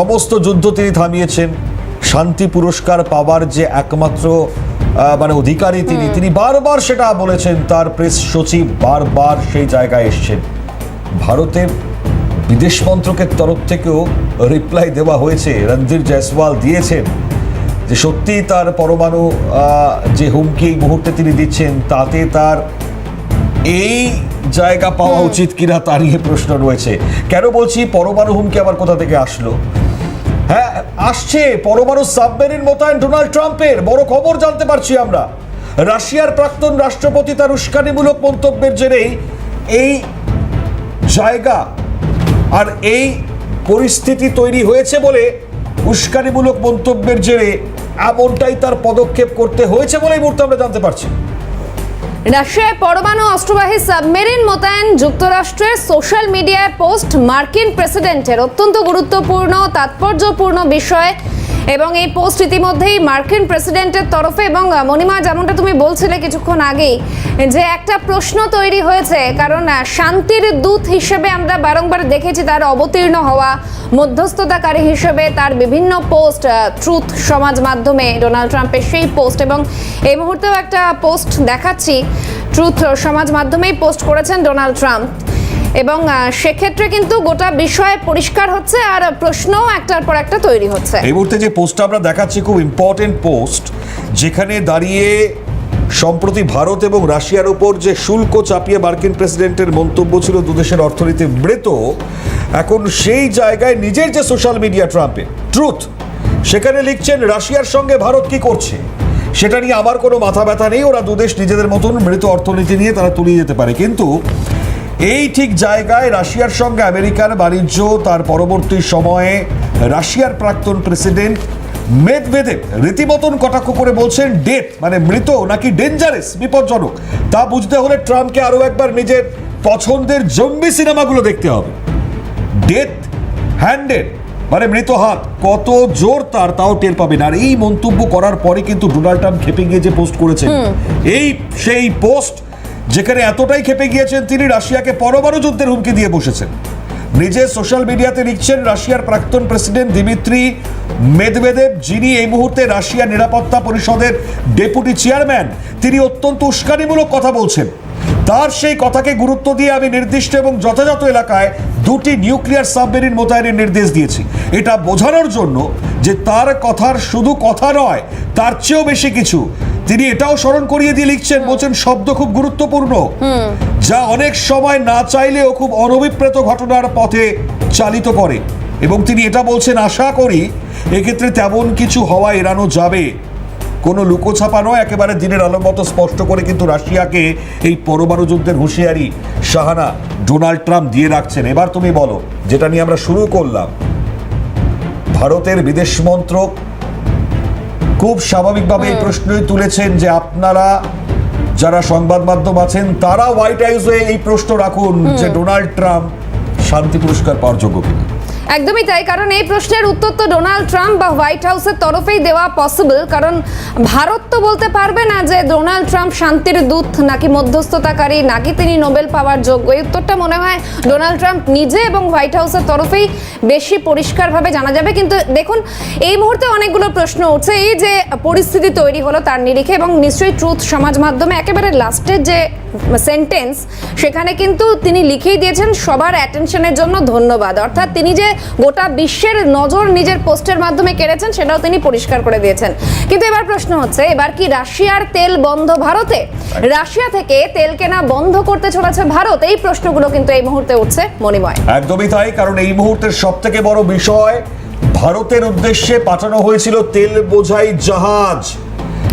সমস্ত যুদ্ধ তিনি থামিয়েছেন। শান্তি পুরস্কার পাওয়ার যে একমাত্র মানে অধিকারী তিনি তিনি বারবার সেটা বলেছেন তার প্রেস সচিব বারবার সেই জায়গায় এসছেন। ভারতের বিদেশ মন্ত্রকের তরফ থেকেও রিপ্লাই দেওয়া হয়েছে রণধীর জয়সওয়াল দিয়েছেন যে সত্যিই তার পরমাণু যে হুমকি এই মুহূর্তে তিনি দিচ্ছেন তাতে তার এই জায়গা পাওয়া উচিত কিনা তা নিয়ে প্রশ্ন রয়েছে। কেন বলছি পরমাণু হুমকি আবার কোথা থেকে আসলো? হ্যাঁ আসছে পরমাণু সাবমেরিন মোতায়েন ডোনাল্ড ট্রাম্পের। বড় খবর জানতে পারছি আমরা। রাশিয়ার প্রাক্তন রাষ্ট্রপতি তার উস্কানিমূলক মন্তব্যের জেরেই এই জায়গা আর এই পরিস্থিতি তৈরি হয়েছে বলে উস্কানিমূলক মন্তব্যের জেরে এমনটাই তার পদক্ষেপ করতে হয়েছে বলে এই মুহূর্তে আমরা জানতে পারছি। রাশিয়ায় পরমাণু অস্ত্রবাহী সাবমেরিন মোতায়েন যুক্তরাষ্ট্রের সোশ্যাল মিডিয়ায় পোস্ট মার্কিন প্রেসিডেন্টের অত্যন্ত গুরুত্বপূর্ণ, তাৎপর্যপূর্ণ বিষয়। এবং এই পোস্ট ইতিমধ্যেই মার্কিন প্রেসিডেন্টের তরফে এবং মণিমা, যেমনটা তুমি বলছিলে কিছুক্ষণ আগেই, যে একটা প্রশ্ন তৈরি হয়েছে, কারণ শান্তির দূত হিসেবে আমরা বারংবার দেখেছি তার অবতীর্ণ হওয়া, মধ্যস্থতাকারী হিসেবে তার বিভিন্ন পোস্ট ট্রুথ সমাজ মাধ্যমে ডোনাল্ড ট্রাম্পের সেই পোস্ট এবং এই মুহূর্তেও একটা পোস্ট দেখাচ্ছি ট্রুথ সমাজ মাধ্যমেই পোস্ট করেছেন ডোনাল্ড ট্রাম্প। এবং সেক্ষেত্রে কিন্তু গোটা বিষয় পরিষ্কার হচ্ছে আর প্রশ্নও একটার পর একটা তৈরি হচ্ছে। এই মুহূর্তে যে পোস্টটা আমরা দেখাচ্ছি খুব ইম্পর্টেন্ট পোস্ট, যেখানে দাঁড়িয়ে সম্প্রতি ভারত এবং রাশিয়ার উপর যে শুল্ক চাপিয়ে মার্কিন প্রেসিডেন্টের মন্তব্য ছিল দুদেশের অর্থনীতি মৃত, এখন সেই জায়গায় নিজের যে সোশ্যাল মিডিয়া ট্রাম্পের, ট্রুথ, সেখানে লিখছেন, রাশিয়ার সঙ্গে ভারত কি করছে? সেটা নিয়ে আমার কোনো মাথা ব্যথা নেই, ওরা দুদেশ নিজেদের মতন মৃত অর্থনীতি নিয়ে তারা তুলিয়ে যেতে পারে। কিন্তু এই ঠিক জায়গায় রাশিয়ার সঙ্গে আমেরিকার বাণিজ্য তার পরবর্তী সময়ে রাশিয়ার প্রাক্তন প্রেসিডেন্ট মেদভেদেব রীতিমতন কটাক্ষ করে বলছেন ডেথ মানে মৃত নাকি ডেঞ্জারাস বিপজ্জনক? তা বুঝতে হলে ট্রাম্পকে আরও একবার নিজের পছন্দের জম্বি সিনেমাগুলো দেখতে হবে। ডেথ হ্যান্ডেড মানে মৃত হাত কত জোর তার তাও টের পাবেন আর এই মন্তব্য করার পরে কিন্তু ডোনাল্ড ট্রাম্প খেপে গিয়ে যে পোস্ট করেছেন এই সেই পোস্ট যেখানে এতটাই খেপে গিয়েছেন তিনি রাশিয়াকে পরমাণু যুদ্ধের হুমকি দিয়ে বসেছেন। নিজে সোশ্যাল মিডিয়াতে লিখছেন, রাশিয়ার প্রাক্তন প্রেসিডেন্ট দিমিত্রি মেদভেদেব যিনি এই মুহূর্তে রাশিয়া নিরাপত্তা পরিষদের ডেপুটি চেয়ারম্যান, তিনি অত্যন্ত উস্কানিমূলক কথা বলছেন। তার সেই কথাকে গুরুত্ব দিয়ে আমি নির্দিষ্ট এবং যথাযথ এলাকায় দুটি নিউক্লিয়ার সাবমেরিন মোতায়েনের নির্দেশ দিয়েছি। এটা বোঝানোর জন্য যে তার কথার শুধু কথা নয়, তার চেয়েও বেশি কিছু তিনি এটাও স্মরণ করিয়ে দিয়ে লিখছেন বলছেন শব্দ খুব গুরুত্বপূর্ণ। যা অনেক সময় না চাইলেও খুব অনভিপ্রেত ঘটনার পথে চালিত করে। এবং তিনি এটা বলছেন আশা করি এক্ষেত্রে তেমন কিছু হওয়া এড়ানো যাবে। কোনো লুকোছাপা নয় একেবারে দিনের আলোর মতো স্পষ্ট করে কিন্তু রাশিয়াকে এই পরমাণু যুদ্ধের হুঁশিয়ারি সাহানা ডোনাল্ড ট্রাম্প দিয়ে রাখছেন। এবার তুমি বলো যেটা নিয়ে আমরা শুরু করলাম ভারতের বিদেশ মন্ত্রক খুব স্বাভাবিকভাবে এই প্রশ্নই তুলেছেন যে আপনারা যারা সংবাদ মাধ্যম আছেন তারা হোয়াইট হাউসে এই প্রশ্ন রাখুন যে ডোনাল্ড ট্রাম্প শান্তি পুরস্কার পাওয়ার যোগ্য কিনা। একদমই তাই, কারণ এই প্রশ্নের উত্তর তো ডোনাল্ড ট্রাম্প বা হোয়াইট হাউসের তরফেই দেওয়া পসিবল কারণ ভারত তো বলতে পারবে না যে ডোনাল্ড ট্রাম্প শান্তির দূত, নাকি মধ্যস্থতাকারী, নাকি তিনি নোবেল পাওয়ার যোগ্য। এই উত্তরটা মনে হয় ডোনাল্ড ট্রাম্প নিজে এবং হোয়াইট হাউসের তরফেই বেশি পরিষ্কারভাবে জানা যাবে। কিন্তু দেখুন, এই মুহূর্তে অনেকগুলো প্রশ্ন উঠছে। এই যে পরিস্থিতি তৈরি হলো তার নিরিখে, এবং নিশ্চয়ই ট্রুথ সমাজ মাধ্যমে একেবারে লাস্টের যে সেন্টেন্স সেখানে কিন্তু তিনি লিখেই দিয়েছেন, সবার অ্যাটেনশনের জন্য ধন্যবাদ। অর্থাৎ তিনি যে গোটা বিশ্বের নজর নিজের পোস্টের মাধ্যমে কেড়েছেন, সেটাও তিনি পরিষ্কার করে দিয়েছেন। কিন্তু এবার প্রশ্ন হচ্ছে, এবার কি রাশিয়ার তেল বন্ধ ভারতে? রাশিয়া থেকে তেল কেনা বন্ধ করতে চলেছে ভারত? এই প্রশ্নগুলো কিন্তু এই মুহূর্তে উঠছে মণিময়। একদমই তাই, কারণ এই মুহূর্তের সব থেকে বড় বিষয়, ভারতের উদ্দেশ্যে পাঠানো হয়েছিল তেল বোঝাই জাহাজ।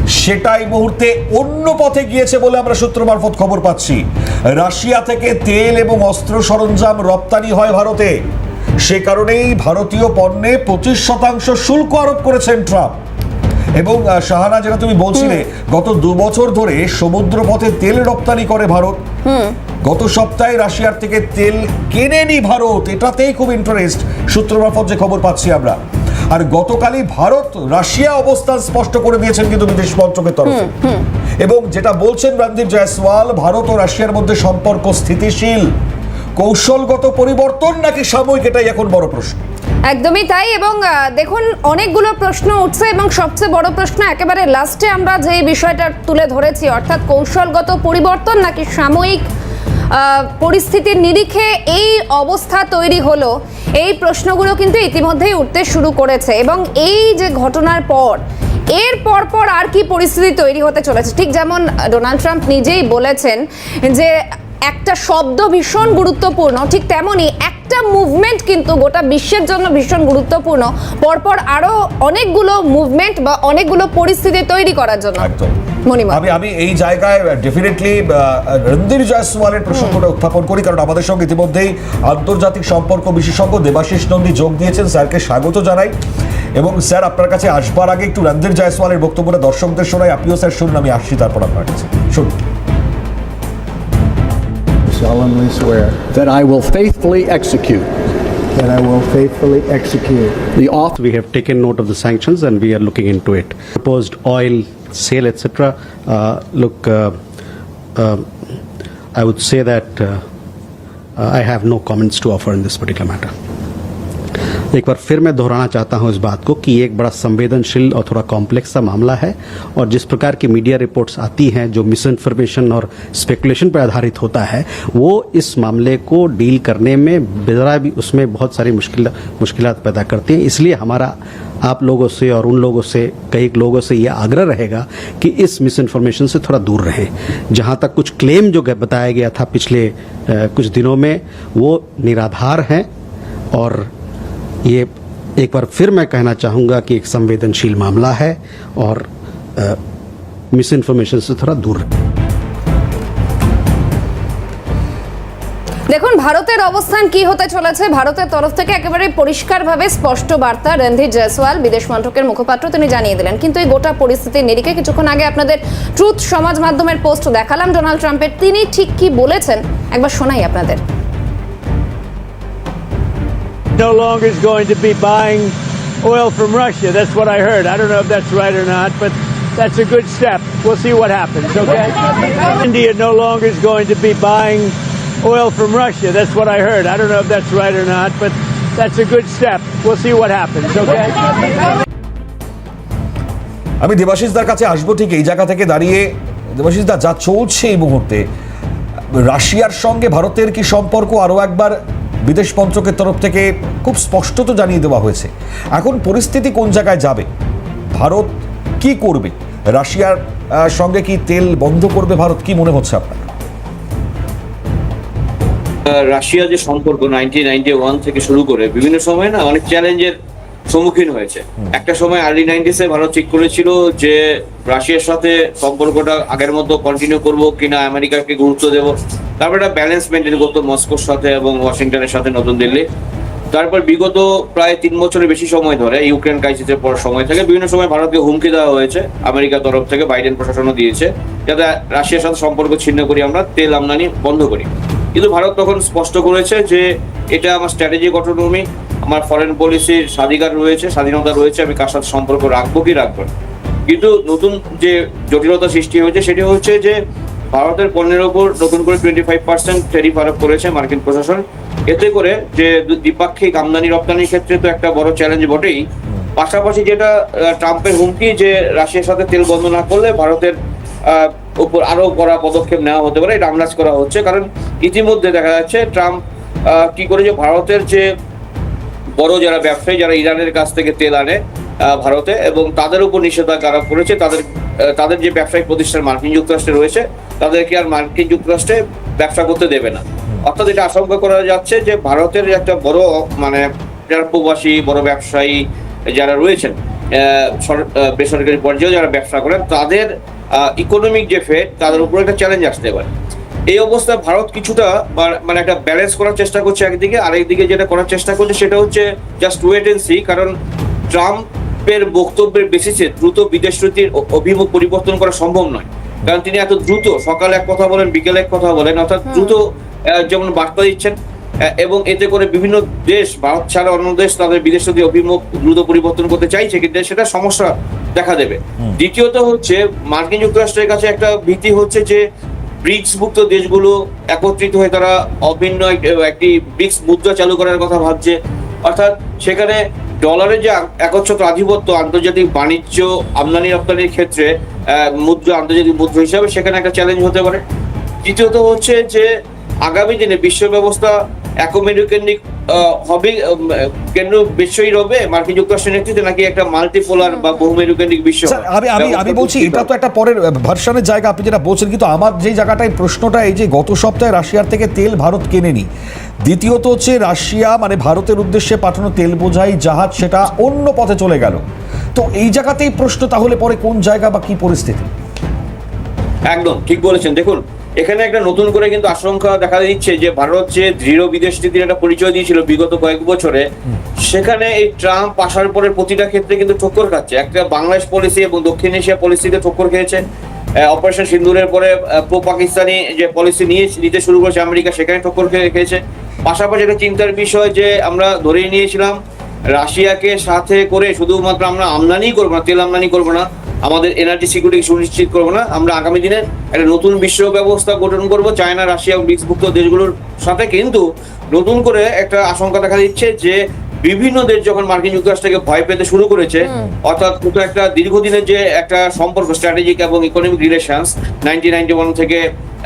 সেটা এই মুহূর্তে অন্য পথে গিয়েছে বলে আমরা সূত্র মারফত খবর পাচ্ছি। রাশিয়া থেকে তেল এবং অস্ত্র সরঞ্জাম রপ্তানি হয় ভারতে। সে কারণেই ভারতীয় পণ্যে পঁচিশ শতাংশ শুল্ক আরোপ করেছেন ট্রাম্প। এবং শাহানা যেটা তুমি বলছিলে গত দু বছর ধরে সমুদ্র পথে তেল রপ্তানি করে ভারত। গত সপ্তাহে রাশিয়ার থেকে তেল কেনেনি ভারত এটাতেই খুব ইন্টারেস্ট সূত্র মারফত যে খবর পাচ্ছি আমরা। আর গতকালই ভারত রাশিয়া অবস্থান স্পষ্ট করে দিয়েছেন কিন্তু বিদেশ মন্ত্রকের তরফে। এবং যেটা বলছেন রণদীপ জয়সওয়াল ভারত ও রাশিয়ার মধ্যে সম্পর্ক স্থিতিশীল। কৌশলগত পরিবর্তন নাকি সাময়িক এটাই এখন বড় প্রশ্ন? একদমই তাই এবং দেখুন অনেকগুলো প্রশ্ন উঠছে এবং সবচেয়ে বড় প্রশ্ন একেবারে লাস্টে আমরা যে বিষয়টা তুলে ধরেছি অর্থাৎ কৌশলগত পরিবর্তন নাকি সাময়িক পরিস্থিতির নিরিখে এই অবস্থা তৈরি হলো। এই প্রশ্নগুলো কিন্তু ইতিমধ্যেই উঠতে শুরু করেছে এবং এই যে ঘটনার পর, এর পর পর আর কি পরিস্থিতি তৈরি হতে চলেছে। ঠিক যেমন ডোনাল্ড ট্রাম্প নিজেই বলেছেন যে একটা শব্দ ভীষণ গুরুত্বপূর্ণ ঠিক তেমনই একটা মুভমেন্ট কিন্তু গোটা বিশ্বের জন্য ভীষণ গুরুত্বপূর্ণ। পরপর আরও অনেকগুলো মুভমেন্ট বা অনেকগুলো পরিস্থিতি তৈরি করার জন্য। আমি আমি এই জায়গায় ডেফিনেটলি রণধীর জয়সওয়ালের প্রসঙ্গটা উত্থাপন করি কারণ আমাদের সঙ্গে ইতিমধ্যেই আন্তর্জাতিক সম্পর্ক বিশেষজ্ঞ দেবাশিস নন্দী যোগ দিয়েছেন স্যারকে স্বাগত জানাই। এবং স্যার আপনার কাছে আসবার আগে একটু রণধীর জয়সওয়ালের বক্তব্যটা দর্শকদের শোনাই। আপনিও স্যার শুনুন আমি আসছি তারপর আপনার কাছে। শুনুন। Solemnly swear that I will faithfully execute that I will faithfully execute the office We have taken note of the sanctions and we are looking into it. Proposed oil sale, etc. Uh, look, uh, uh, I would say that uh, uh, I have no comments to offer in this particular matter. एक बार फिर मैं दोहराना चाहता हूँ इस बात को कि एक बड़ा संवेदनशील और थोड़ा कॉम्प्लेक्स सा मामला है और जिस प्रकार की मीडिया रिपोर्ट्स आती हैं, जो मिस इन्फॉर्मेशन और स्पेकुलेशन पर आधारित होता है, वो इस मामले को डील करने में बेजरा भी उसमें बहुत सारी मुश्किल मुश्किल पैदा करती हैं। इसलिए हमारा, आप लोगों से और उन लोगों से, कई लोगों से यह आग्रह रहेगा कि इस मिस इन्फॉर्मेशन से थोड़ा दूर रहें। जहाँ तक कुछ क्लेम जो बताया गया था पिछले कुछ दिनों में, वो निराधार हैं और ये एक बार फिर मैं कहना चाहूँगा कि एक संवेदनशील मामला है और मिस इन्फॉर्मेशन से थोड़ा दूर रहें দেখুন ভারতের অবস্থান কি হতে চলেছে ভারতের তরফ থেকে একেবারে পরিষ্কারভাবে স্পষ্ট বার্তা রণধীর জয়সওয়াল বিদেশ মন্ত্রকের মুখপাত্র তিনি জানিয়ে দিলেন কিন্তু এই গোটা পরিস্থিতির নিরিখে কিছুক্ষণ আগে আপনাদের ট্রুথ সমাজ মাধ্যমের পোস্ট দেখালাম ডোনাল্ড ট্রাম্পের তিনি ঠিক কি বলেছেন একবার শোনাই আপনাদের No longer is going to be buying oil from Russia. That's what I heard. I don't know if that's right or not, but that's a good step. We'll see what happens, okay? India no longer is going to be buying oil from Russia. That's what I heard. I don't know if that's right or not, but that's a good step. We'll see what happens, okay? আমি দেবাশিসদার কাছে আসব ঠিক এই জায়গা থেকে দাঁড়িয়ে দেবাশিসদা যা চলছে এই মুহূর্তে রাশিয়ার সঙ্গে ভারতের কি সম্পর্ক আরও একবার বিদেশ মন্ত্রকের তরফ থেকে খুব স্পষ্টত জানিয়ে দেওয়া হয়েছে। এখন পরিস্থিতি কোন জায়গায় যাবে? ভারত কি করবে? রাশিয়ার সঙ্গে কি তেল বন্ধ করবে ভারত? কি মনে হচ্ছে আপনার? রাশিয়া যে সম্পর্ক নাইনটিন নাইনটি ওয়ান থেকে শুরু করে বিভিন্ন সময় না অনেক চ্যালেঞ্জের সম্মুখীন হয়েছে। একটা সময় আর্লি নাইনটিসে ভারত ঠিক করেছিল যে রাশিয়ার সাথে সম্পর্কটা আগের মতো কন্টিনিউ করব কিনা আমেরিকাকে গুরুত্ব দেব। তারপর একটা ব্যালেন্স মেনটেন করতো মস্কোর সাথে এবং ওয়াশিংটনের সাথে নতুন দিল্লি। তারপর বিগত প্রায় তিন বছরের বেশি সময় ধরে ইউক্রেন ক্রাইসিসের পর সময় থেকে। বিভিন্ন সময় ভারতকে হুমকি দেওয়া হয়েছে। আমেরিকার তরফ থেকে বাইডেন প্রশাসনও দিয়েছে যাতে রাশিয়ার সাথে সম্পর্ক ছিন্ন করি, আমরা তেল আমদানি বন্ধ করি। কিন্তু ভারত তখন স্পষ্ট করেছে যে এটা আমার স্ট্র্যাটেজিক অটোনমি আমার ফরেন পলিসির স্বাধিকার রয়েছে, স্বাধীনতা রয়েছে, আমি কার সাথে সম্পর্ক রাখব কি রাখব কিন্তু নতুন যে জটিলতা সৃষ্টি হয়েছে, সেটি হচ্ছে যে ভারতের পণ্যের ওপর নতুন করে টোয়েন্টি ফাইভ পার্সেন্ট ট্যারিফ আরোপ করেছে মার্কিন প্রশাসন। এতে করে যে দ্বিপাক্ষিক আমদানি রপ্তানির ক্ষেত্রে তো একটা বড় চ্যালেঞ্জ বটেই। পাশাপাশি যেটা ট্রাম্পের হুমকি যে রাশিয়ার সাথে তেল বন্ধ না করলে ভারতের উপর আরও কড়া পদক্ষেপ নেওয়া হতে পারে, এটা আমলাজ করা হচ্ছে। কারণ ইতিমধ্যে দেখা যাচ্ছে ট্রাম্প কি করেছে ভারতের যে বড় যারা ব্যবসায়ী, যারা ইরানের কাছ থেকে তেল আনে ভারতে এবং তাদের উপর নিষেধাজ্ঞা আরোপ করেছে। তাদের তাদের যে ব্যবসায়িক প্রতিষ্ঠান মার্কিন যুক্তরাষ্ট্রে রয়েছে, তাদেরকে আর মার্কিন যুক্তরাষ্ট্রে ব্যবসা করতে দেবে না। অর্থাৎ এটা আশঙ্কা করা যাচ্ছে যে ভারতের একটা বড় মানে যারা প্রবাসী, বড় ব্যবসায়ী যারা রয়েছেন বেসরকারি পর্যায়ে যারা ব্যবসা করেন, তাদের ইকোনমিক যে ফেড তাদের উপর একটা চ্যালেঞ্জ আসতে পারে। এই অবস্থায় ভারত কিছুটা মানে একটা ব্যালেন্স করার চেষ্টা করছে একদিকে, আরেকদিকে যেটা করার চেষ্টা করছে সেটা হচ্ছে জাস্ট ওয়েট এন্ড সি কারণ ট্রাম্পের বক্তব্যের বেসিসে দ্রুত বিদেশ নীতির অভিমুখ পরিবর্তন করা সম্ভব নয়। কারণ তিনি এত দ্রুত সকালে এক কথা বলেন বিকেলে এক কথা বলেন অর্থাৎ দ্রুত যেমন বার্তা দিচ্ছেন এবং এতে করে বিভিন্ন দেশ ভারত ছাড়া অন্য দেশ তাদের বিদেশ নীতি অভিমুখ দ্রুত পরিবর্তন করতে চাইছে কিন্তু সেটা সমস্যা দেখা দেবে। দ্বিতীয়ত হচ্ছে মার্কিন যুক্তরাষ্ট্রের কাছে একটা ভীতি হচ্ছে যে ব্রিক্সভুক্ত দেশগুলো একত্রিত হয়ে তারা অভিন্ন একটি ব্রিক্স মুদ্রা চালু করার কথা ভাবছে। অর্থাৎ সেখানে ডলারের যে একচ্ছত্র আধিপত্য আন্তর্জাতিক বাণিজ্য আমদানি রপ্তানির ক্ষেত্রে মুদ্রা আন্তর্জাতিক মুদ্রা হিসাবে সেখানে একটা চ্যালেঞ্জ হতে পারে। দ্বিতীয়ত হচ্ছে যে আগামী দিনে বিশ্ব ব্যবস্থা আহ, হবে কেন্দ্র বিশ্বই রবে মার্কিন যুক্তরাষ্ট্রের নেতৃত্বে নাকি একটা মাল্টিপোলার বা বহুমেরুকেন্দ্রিক বিশ্ব আমি আমি আমি বলছি এটা তো একটা পরের ভার্সনের জায়গা আপনি যেটা বলছেন কিন্তু আমার যেই জায়গাটায় প্রশ্নটা এই যে গত সপ্তাহে রাশিয়ার থেকে তেল ভারত কেনেনি দ্বিতীয়ত হচ্ছে রাশিয়া মানে ভারতের উদ্দেশ্যে পাঠানো তেল বোঝাই জাহাজ সেটা অন্য পথে চলে গেল। তো এই জায়গাতেই প্রশ্ন তাহলে পরে কোন জায়গা বা কি পরিস্থিতি? একদম ঠিক বলেছেন। দেখুন এখানে একটা নতুন করে কিন্তু আশঙ্কা দেখা দিচ্ছে যে ভারত যে দৃঢ় বিদেশ নীতির একটা পরিচয় দিয়েছিল বিগত কয়েক বছরে সেখানে এই ট্রাম্প আসার পরে প্রতিটা ক্ষেত্রে কিন্তু ঠক্কর খাচ্ছে। একটা বাংলাদেশ পলিসি এবং দক্ষিণ এশিয়া পলিসিতে ঠক্কর খেয়েছে। অপারেশন সিন্দুরের পরে প্রো পাকিস্তানি যে পলিসি নিয়ে নিতে শুরু করেছে আমেরিকা সেখানে ঠক্কর খেয়ে খেয়েছে। পাশাপাশি একটা চিন্তার বিষয় যে আমরা ধরেই নিয়েছিলাম রাশিয়াকে সাথে করে শুধুমাত্র আমরা আমদানি করব না তেল আমদানি করব না আমাদের এনার্জি সিকিউরিটি সুনিশ্চিত করব না। আমরা আগামী দিনে একটা নতুন বিশ্ব ব্যবস্থা গঠন করব। চায়না রাশিয়া ব্রিক্সভুক্ত দেশগুলোর সাথে কিন্তু নতুন করে একটা আশঙ্কা দেখা দিচ্ছে যে বিভিন্ন দেশ যখন মার্কিন যুক্তরাষ্ট্রকে ভয় পেতে শুরু করেছে অর্থাৎ দুটো একটা দীর্ঘদিনের যে একটা সম্পর্ক স্ট্র্যাটেজিক এবং economic relations nineteen ninety one থেকে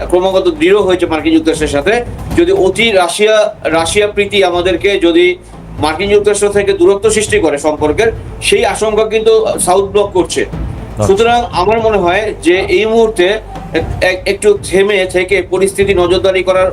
ক্রমাগত দৃঢ় হয়েছে মার্কিন যুক্তরাষ্ট্রের সাথে। যদি অতি রাশিয়া রাশিয়া প্রীতি আমাদেরকে যদি মার্কিন যুক্তরাষ্ট্র থেকে দূরত্ব সৃষ্টি করে সম্পর্কের সেই আশঙ্কা কিন্তু সাউথ ব্লক করছে। সুতরাং আমার মনে হয় যে এই মুহূর্তে এক- এক- একটু থেমে থেকে পরিস্থিতি নজরদারি করার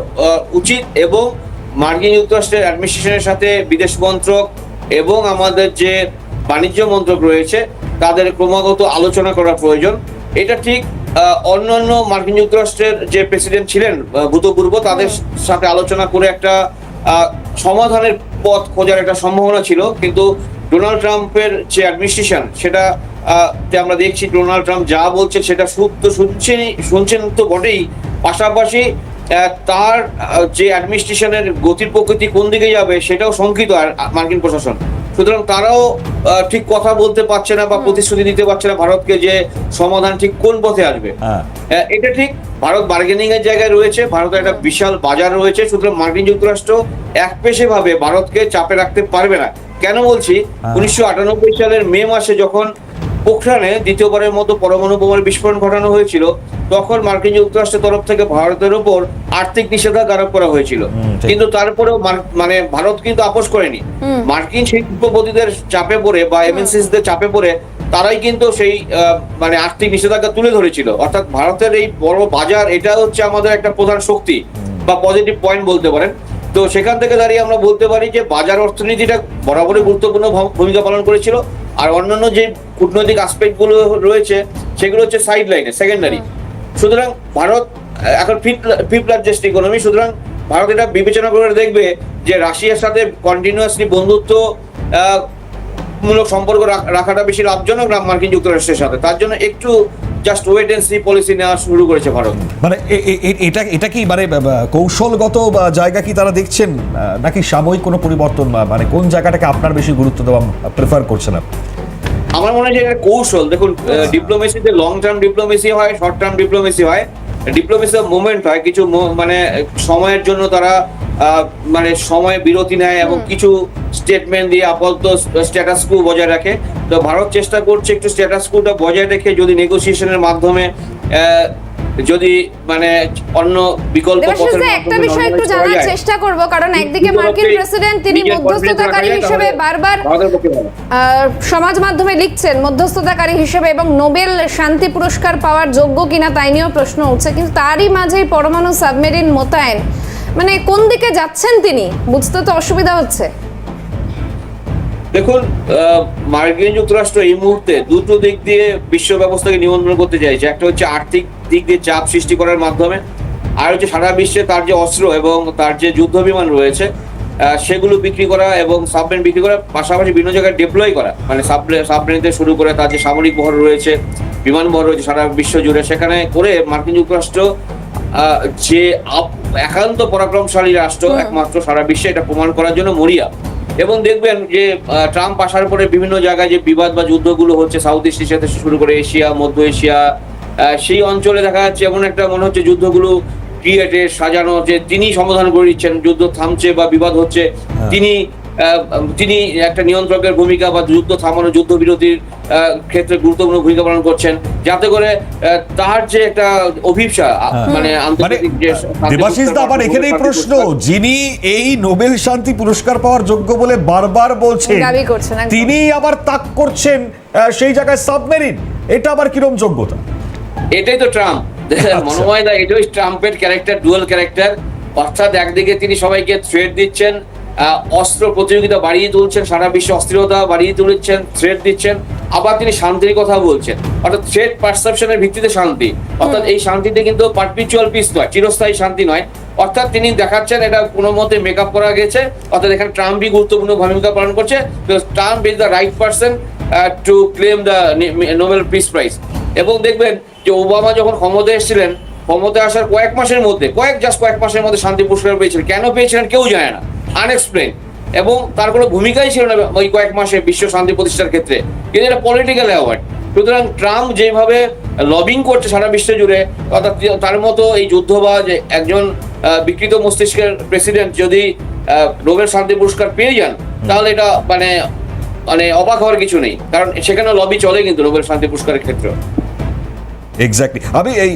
উচিত এবং মার্কিন যুক্তরাষ্ট্রের অ্যাডমিনিস্ট্রেশনের সাথে বিদেশ মন্ত্রক এবং আমাদের যে বাণিজ্য মন্ত্রক রয়েছে তাদের ক্রমাগত আলোচনা করা প্রয়োজন। এটা ঠিক আহ, অন্যান্য মার্কিন যুক্তরাষ্ট্রের যে প্রেসিডেন্ট ছিলেন ভূতপূর্ব তাদের সাথে আলোচনা করে একটা আহ, সমাধানের পথ খোঁজার একটা সম্ভাবনা ছিল। কিন্তু ডোনাল্ড ট্রাম্পের যে অ্যাডমিনিস্ট্রেশন সেটা তে আমরা দেখছি ডোনাল্ড ট্রাম্প যা বলছে সেটা শুদ্ধ শুনছেন শুনছেন তো বটেই। পাশাপাশি তার যে অ্যাডমিনিস্ট্রেশনের গতির প্রকৃতি কোন দিকে যাবে সেটাও শঙ্কিত আর মার্কিন প্রশাসন। সুতরাং তারাও ঠিক কথা বলতে পারছে না বা প্রতিশ্রুতি দিতে পারছে না ভারতকে যে সমাধান ঠিক কোন পথে আসবে। হ্যাঁ। এটা ঠিক ভারত বার্গেনিং এর জায়গায় রয়েছে ভারতের একটা বিশাল বাজার রয়েছে সুতরাং মার্কিন যুক্তরাষ্ট্র একপেশে ভাবে ভারতকে চাপে রাখতে পারবে না। কেন বলছি? হ্যাঁ। উনিশশো সালের মে মাসে যখন পোখরানে দ্বিতীয়বারের মতো পরমাণু বোমার বিস্ফোরণ ঘটানো হয়েছিল তখন মার্কিন যুক্তরাষ্ট্রের তরফ থেকে ভারতের উপর আর্থিক নিষেধাজ্ঞা আরোপ করা হয়েছিল। কিন্তু তারপরেও মানে ভারত কিন্তু আপোষ করেনি। মার্কিন শিল্পপতিদের চাপে পড়ে বা এমএনসিস দের চাপে পড়ে তারাই কিন্তু সেই মানে আর্থিক নিষেধাজ্ঞা তুলে ধরেছিল। অর্থাৎ ভারতের এই বড় বাজার এটা হচ্ছে আমাদের একটা প্রধান শক্তি বা পজিটিভ পয়েন্ট বলতে পারেন। তো সেখান থেকে দাঁড়িয়ে আমরা বলতে পারি যে বাজার অর্থনীতিটা বরাবরই গুরুত্বপূর্ণ ভূমিকা পালন করেছিল। আর অন্যান্য যে কূটনৈতিক আসপেক্টগুলো রয়েছে, সেগুলো হচ্ছে সাইড লাইনে সেকেন্ডারি সুতরাং ভারত, এখন ফিফ লার্জেস্ট ইকোনমি সুতরাং ভারত এটা বিবেচনা করে দেখবে যে রাশিয়ার সাথে কন্টিনিউয়াসলি বন্ধুত্ব মূলক সম্পর্ক রাখাটা বেশি লাভজনক না মার্কিন যুক্তরাষ্ট্রের সাথে? তার জন্য একটু just wait and see policy নেওয়া শুরু করেছে ভারত। মানে এটা এটা কি মানে কৌশলগত বা জায়গা কি তারা দেখছেন? নাকি সাময়িক কোনো পরিবর্তন মানে কোন জায়গাটাকে আপনার বেশি গুরুত্ব দেওয়া প্রেফার করছেন আপনি? আমার মনে হয় যে এটা কৌশল। দেখুন ডিপ্লোমেসিতে লং টার্ম ডিপ্লোমেসি হয় শর্ট টার্ম ডিপ্লোমেসি হয়। ডিপ্লোমেসি মুভমেন্ট হয়। কিছু মানে সময়ের জন্য তারা মানে সময় বিরতি নেয় এবং কিছু স্টেটমেন্ট দিয়ে আপাতত স্ট্যাটাস কু বজায় রাখে। তো ভারত চেষ্টা করছে একটু স্ট্যাটাস কুটা বজায় রেখে যদি নেগোসিয়েশনের মাধ্যমে যদি মানে অন্য বিকল্প একটা বিষয় একটু জানার চেষ্টা করব কারণ একদিকে মার্কিন প্রেসিডেন্ট তিনি মধ্যস্থতাকারী হিসেবে বারবার সমাজ মাধ্যমে লিখছেন মধ্যস্থতাকারী হিসেবে এবং নোবেল শান্তি পুরস্কার পাওয়ার যোগ্য কিনা তাই নিয়েও প্রশ্ন উঠছে কিন্তু তারই মাঝে পরমাণু সাবমেরিন মোতায়েন। মানে কোন দিকে যাচ্ছেন তিনি? বুঝতে তো অসুবিধা হচ্ছে। দেখুন মার্কিন যুক্তরাষ্ট্র এই মুহূর্তে দুটো দিক দিয়ে বিশ্ব ব্যবস্থাকে নিয়ন্ত্রণ করতে চাইছে। একটা হচ্ছে আর্থিক দিক দিয়ে চাপ সৃষ্টি করার মাধ্যমে, আর হচ্ছে সারা বিশ্বে তার যে অস্ত্র এবং তার যে যুদ্ধ বিমান রয়েছে সেগুলো বিক্রি করা এবং সাবমেরিন বিক্রি করা, পাশাপাশি বিভিন্ন জায়গায় ডিপ্লয় করা। মানে সাবমেরিনতে শুরু করে তার যে সামরিক বহর রয়েছে বিমান বহর রয়েছে সারা বিশ্ব জুড়ে। সেখানে করে মার্কিন যুক্তরাষ্ট্র যে আপ- একান্ত পরাক্রমশালী রাষ্ট্র একমাত্র সারা বিশ্বে এটা প্রমাণ করার জন্য মরিয়া। এবং দেখবেন যে ট্রাম্প আসার পরে বিভিন্ন জায়গায় যে বিবাদ বা যুদ্ধগুলো হচ্ছে সাউথ ইস্ট এশিয়া থেকে শুরু করে এশিয়া মধ্য এশিয়া সেই অঞ্চলে দেখা যাচ্ছে এমন একটা মনে হচ্ছে যুদ্ধগুলো ক্রিয়েটে সাজানো যে তিনি সমাধান করে দিচ্ছেন যুদ্ধ থামছে বা বিবাদ হচ্ছে তিনি আহ, তিনি একটা নিয়ন্ত্রকের ভূমিকা বা যুদ্ধ থামানো যুদ্ধবিরতির আহ, ক্ষেত্রে গুরুত্বপূর্ণ ভূমিকা পালন করছেন যাতে করে আহ, তার যে একটা অভিপ্সা মানে মানে শান্তি দেবাশিস দা আবার এখানেই প্রশ্ন যিনি এই নোবেল শান্তি পুরস্কার পাওয়ার যোগ্য বলে বারবার বলছেন তিনি আবার তাক করছেন আহ, সেই জায়গায় সাবমেরিন এটা আবার কিরম যোগ্যতা? এটাই তো ট্রাম্প। মনে হয় না এটাই ট্রাম্পের ক্যারেক্টার ডুয়াল ক্যারেক্টার অর্থাৎ একদিকে তিনি সবাইকে থ্রেড দিচ্ছেন অস্ত্র প্রতিযোগিতা বাড়িয়ে তুলছেন, সারা বিশ্বে অস্থিরতা বাড়িয়ে তুলছেন থ্রেড দিচ্ছেন, আবার তিনি শান্তির কথা বলছেন। অর্থাৎ থ্রেড পারসেপশনের ভিত্তিতে শান্তি। অর্থাৎ এই শান্তিতে কিন্তু পারপিচুয়াল পিস নয়, চিরস্থায়ী শান্তি নয়। অর্থাৎ তিনি দেখাচ্ছেন এটা কোনো মতে মেকআপ করা গেছে, অর্থাৎ এখানে ট্রাম্পই গুরুত্বপূর্ণ ভূমিকা পালন করছে Trump is the right person to claim the Nobel peace prize এবং দেখবেন যে ওবামা যখন ক্ষমতায় এসেছিলেন, ক্ষমতায় আসার কয়েক মাসের মধ্যে, কয়েক জাস্ট কয়েক মাসের মধ্যে শান্তি পুরস্কার পেয়েছিলেন। কেন পেয়েছিলেন কেউ জানে না। আনএক্সপ্লেন এবং তার কোনো ভূমিকাই ছিল না ওই কয়েক মাসে বিশ্ব শান্তি প্রতিষ্ঠার ক্ষেত্রে। কিন্তু এটা পলিটিক্যাল অ্যাওয়ার্ড সুতরাং ট্রাম্প যেভাবে লবিং করছে সারা বিশ্ব জুড়ে, অর্থাৎ তার মতো এই যুদ্ধবাজ একজন বিকৃত মস্তিষ্কের প্রেসিডেন্ট যদি নোবেল শান্তি পুরস্কার পেয়ে যান, তাহলে এটা মানে মানে অবাক হওয়ার কিছু নেই। কারণ সেখানে লবি চলে কিন্তু নোবেল শান্তি পুরস্কারের ক্ষেত্রে। এক্স্যাক্টলি আমি এই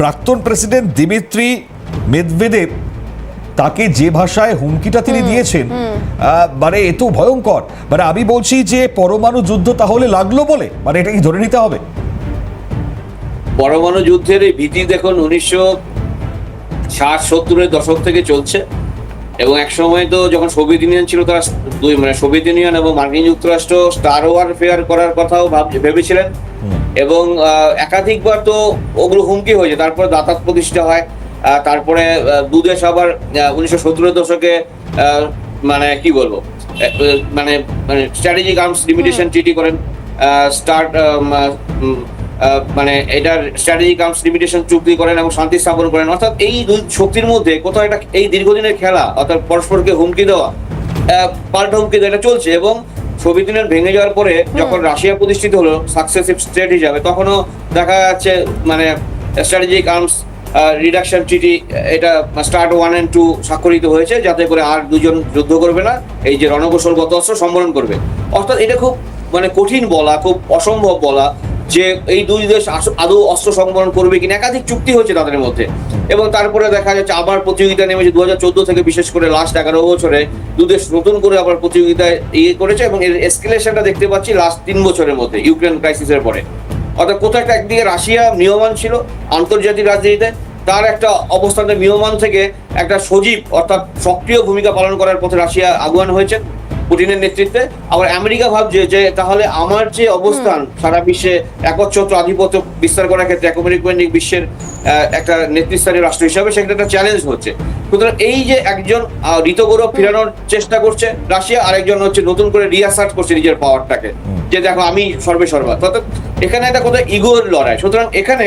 প্রাক্তন প্রেসিডেন্ট দিমিত্রি মেদভেদেব তাকে যে ভাষায় হুমকিটা তিনি দিয়েছেন মানে এ তো ভয়ঙ্কর। মানে আমি বলছি যে পরমাণু যুদ্ধ তাহলে লাগল বলে? মানে এটা কি ধরে নিতে হবে। পরমাণু যুদ্ধের এই ভীতি দেখুন উনিশশো ষাট সত্তরের দশক থেকে চলছে। এবং এক সময় তো যখন সোভিয়েত ইউনিয়ন ছিল তারা দুই মানে সোভিয়েত ইউনিয়ন এবং মার্কিন যুক্তরাষ্ট্র স্টার ওয়ার ফেয়ার করার কথাও ভাব ভেবেছিলেন। এবং আহ, একাধিকবার তো ওগুলো হুমকি হয়েছে। তারপর দাতাত প্রতিষ্ঠা হয়। তারপরে দুদেশ আবার উনিশশো সত্তরের দশকে মানে কি বলব মানে মানে স্ট্র্যাটেজিক আর্মস লিমিটেশন ট্রিটি করেন স্টার্ট মানে এটার স্ট্র্যাটেজিক আর্মস লিমিটেশন চুক্তি করেন এবং শান্তি স্থাপন করেন। অর্থাৎ এই দুই শক্তির মধ্যে কোথাও একটা এই দীর্ঘদিনের খেলা অর্থাৎ পরস্পরকে হুমকি দেওয়া পাল্টা হুমকি দেওয়া এটা চলছে এবং সোভিয়েত ইউনিয়ন ভেঙে যাওয়ার পরে যখন রাশিয়া প্রতিষ্ঠিত হলো সাকসেসিভ স্টেট হিসাবে তখনও দেখা যাচ্ছে মানে স্ট্র্যাটেজিক আর্মস রিডাকশন ট্রিটি এটা স্টার্ট ওয়ান অ্যান্ড টু স্বাক্ষরিত হয়েছে, যাতে করে আর দুজন যুদ্ধ করবে না, এই যে রণকৌশলগত অস্ত্র সম্বরণ করবে। অর্থাৎ এটা খুব মানে কঠিন বলা, খুব অসম্ভব বলা, যে এই দুই দেশ আদৌ অস্ত্র সংবরণ করবে কিনা, একাধিক চুক্তি হচ্ছে তাদের মধ্যে। এবং তারপরে দেখা যাচ্ছে আবার প্রতিযোগিতা নেমেছে দু হাজার চোদ্দ থেকে বিশেষ করে লাস্ট এগারো বছরে, দু দেশ নতুন করে আবার প্রতিযোগিতায় ইয়ে করেছে এবং এর এসকেলেশনটা দেখতে পাচ্ছি লাস্ট তিন বছরের মধ্যে ইউক্রেন ক্রাইসিসের পরে। অর্থাৎ কোথাও একটা একদিকে রাশিয়া নিয়মান ছিল আন্তর্জাতিক রাজনীতিতে তার একটা অবস্থানে নিয়মান থেকে একটা সজীব অর্থাৎ সক্রিয় ভূমিকা পালন করার পথে রাশিয়া আগুয়ান হয়েছে পুটিনের নেতৃত্বে। আবার আমেরিকা ভাবছে যে তাহলে আমার যে অবস্থান সারা বিশ্বে একচ্ছত্র আধিপত্য বিস্তার করার ক্ষেত্রে একমেরিক বিশ্বের একটা নেতৃস্থানীয় রাষ্ট্র হিসাবে সেখানে একটা চ্যালেঞ্জ হচ্ছে। সুতরাং এই যে একজন ঋতগৌরব ফেরানোর চেষ্টা করছে রাশিয়া আরেকজন হচ্ছে নতুন করে রিয়াসার্ট করছে নিজের পাওয়ারটাকে যে দেখো আমি সর্বে সর্বা অর্থাৎ এখানে এটা কোথায় ইগোর লড়াই। সুতরাং এখানে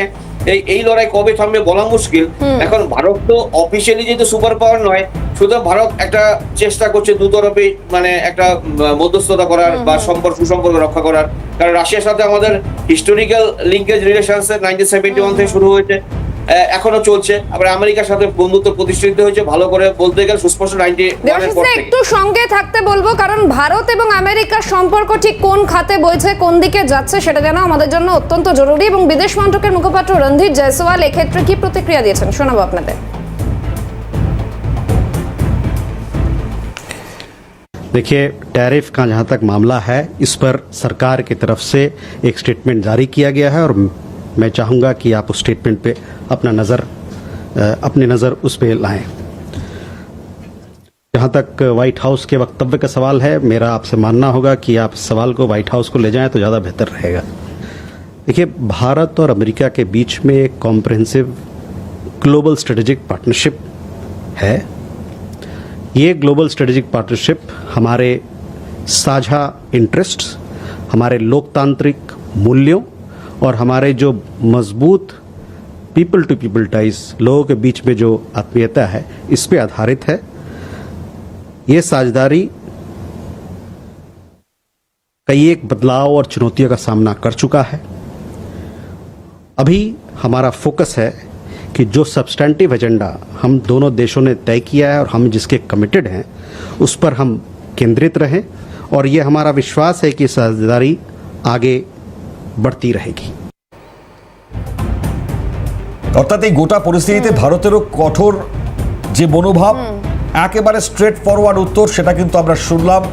এই এই লড়াই কবে থামবে বলা মুশকিল। এখন ভারত তো অফিসিয়ালি যেহেতু সুপার পাওয়ার নয় সুতরাং ভারত একটা চেষ্টা করছে দুতরফে মানে একটা মধ্যস্থতা করার বা সম্পর্ক সুসম্পর্ক রক্ষা করার। কারণ রাশিয়ার সাথে আমাদের historical linkage relations nineteen seventy one থেকে শুরু হয়েছে। এখনো চলছে আবার আমেরিকার সাথে বন্ধুত্ব প্রতিষ্ঠিত হয়েছে ভালো করে বলতে গেলে সুস্পষ্ট নাইনটি দেবাশিস দা, একটু সঙ্গে থাকতে বলবো কারণ ভারত এবং আমেরিকার সম্পর্ক ঠিক কোন খাতে বইছে কোন দিকে যাচ্ছে সেটা জানা আমাদের জন্য অত্যন্ত জরুরি এবং বিদেশ মন্ত্রকের মুখপাত্র রণধীর জয়সওয়াল এক্ষেত্রে কি প্রতিক্রিয়া দিয়েছেন শোনাবো আপনাদের देखिए टैरिफ का जहां तक मामला है इस पर सरकार की तरफ से एक स्टेटमेंट जारी किया गया है और मैं चाहूंगा कि आप उस स्टेटमेंट पे अपना नज़र अपनी नज़र उस पर लाएँ। जहाँ तक व्हाइट हाउस के वक्तव्य का सवाल है, मेरा आपसे मानना होगा कि आप सवाल को व्हाइट हाउस को ले जाएँ तो ज़्यादा बेहतर रहेगा। देखिए, भारत और अमेरिका के बीच में एक कॉम्प्रहेंसिव ग्लोबल स्ट्रेटेजिक पार्टनरशिप है। ये ग्लोबल स्ट्रेटेजिक पार्टनरशिप हमारे साझा इंटरेस्ट्स हमारे लोकतांत्रिक मूल्यों और हमारे जो मज़बूत पीपल टू पीपल टाइज लोगों के बीच में जो आत्मीयता है, इस पर आधारित है। ये साझेदारी कई एक बदलाव और चुनौतियों का सामना कर चुका है। अभी हमारा फोकस है कि जो सब्सटैंटिव एजेंडा हम दोनों देशों ने तय किया है और हम जिसके कमिटेड हैं, उस पर हम केंद्रित रहें और ये हमारा विश्वास है कि साझेदारी आगे बढ़ती रहेगी। অর্থাৎ এই গোটা পরিস্থিতিতে ভারতেরও কঠোর যে মনোভাব একেবারে স্ট্রেট ফরওয়ার্ড উত্তর সেটা কিন্তু আমরা শুনলাম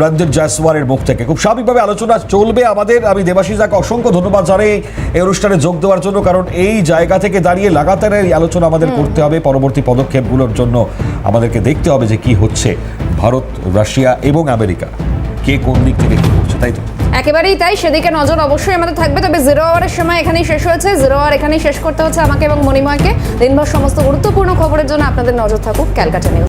রঞ্জিত জয়সওয়ালের মুখ থেকে। খুব স্বাভাবিকভাবে আলোচনা চলবে আমাদের। আমি দেবাশিসাকে অসংখ্য ধন্যবাদ জানাই এই অনুষ্ঠানে যোগ দেওয়ার জন্য কারণ এই জায়গা থেকে দাঁড়িয়ে লাগাতার এই আলোচনা আমাদের করতে হবে। পরবর্তী পদক্ষেপগুলোর জন্য আমাদেরকে দেখতে হবে যে কি হচ্ছে ভারত রাশিয়া এবং আমেরিকা। কে কোন দিক থেকে কি করছে তাই তো? একেবারেই তাই, সেদিকে নজর অবশ্যই আমাদের থাকবে, তবে জিরো আওয়ারের সময় এখানেই শেষ হয়েছে জিরো আওয়ার এখানেই শেষ করতে হচ্ছে আমাকে এবং মণিময়কে। দিনভর সমস্ত গুরুত্বপূর্ণ খবরের জন্য আপনাদের নজর থাকুক ক্যালকাটা নিউজ